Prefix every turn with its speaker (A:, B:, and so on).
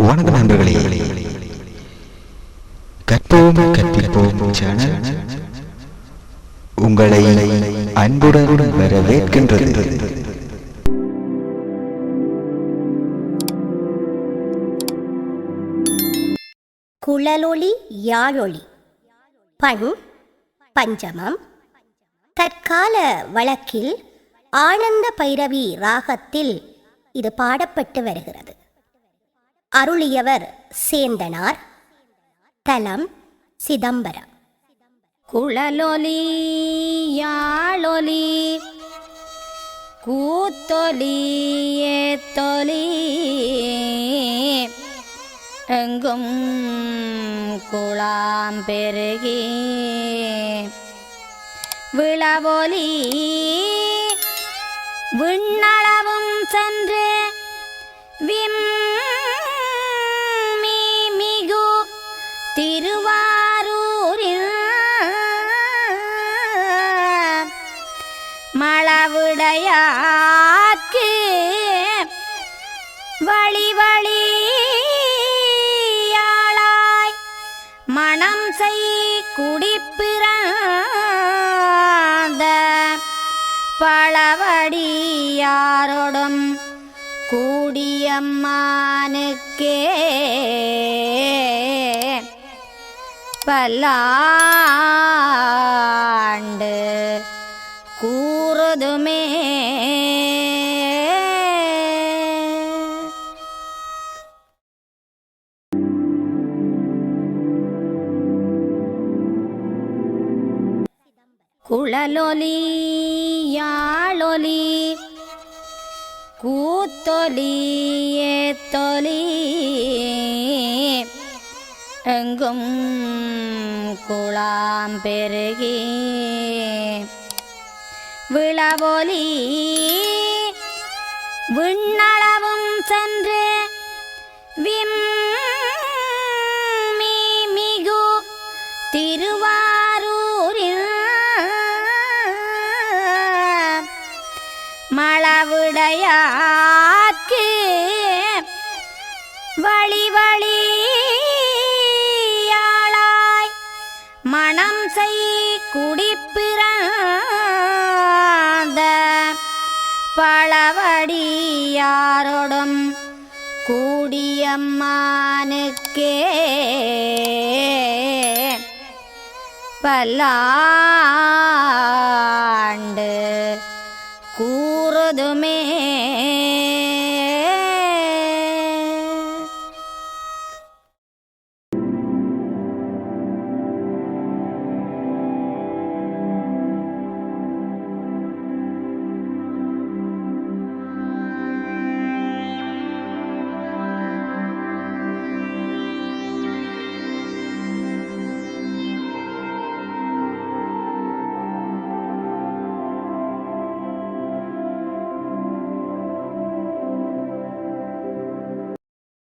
A: வணக்கம் நண்பர்களே. கற்போம் கற்பிப்போம் சேனல். உங்களை அன்புடன் வரவேற்கின்றது.
B: குழலொளி யாழொளி. பண் பஞ்சமம். தற்கால வழக்கில் ஆனந்த பைரவி ராகத்தில் இது பாடப்பட்டு வருகிறது. அருளியவர் சேந்தனார். தலம் சிதம்பரம்.
C: குழலொலி யாழொலி கூத்தொலி ஏத்தொலி எங்கும் குளாம் பெருகி விளவொலி விண்ணளவும் சென்று விம் மழவிடையாக்கு. வழி வழியாளாய் மணம் செய் குடிப்பிறந்த பழவடியாரோடும் கூடியம்மானுக்கே. பல்லாண்டு கூறதுமே. குழலொலி யாழொலி கூத்தொலி ஏத்தொலி. எங்கும் குளாம் பெருகி. விளவொலி விண்ணளவும் சென்று விம் மிகு திருவாரூரில் மழவிடையாக்கு வழி வழியாளாய் மணம் செய் குடிப்பிற பழவடியாரோடும் கூடியம்மானுக்கே பல்லாண்டு கூறுதுமே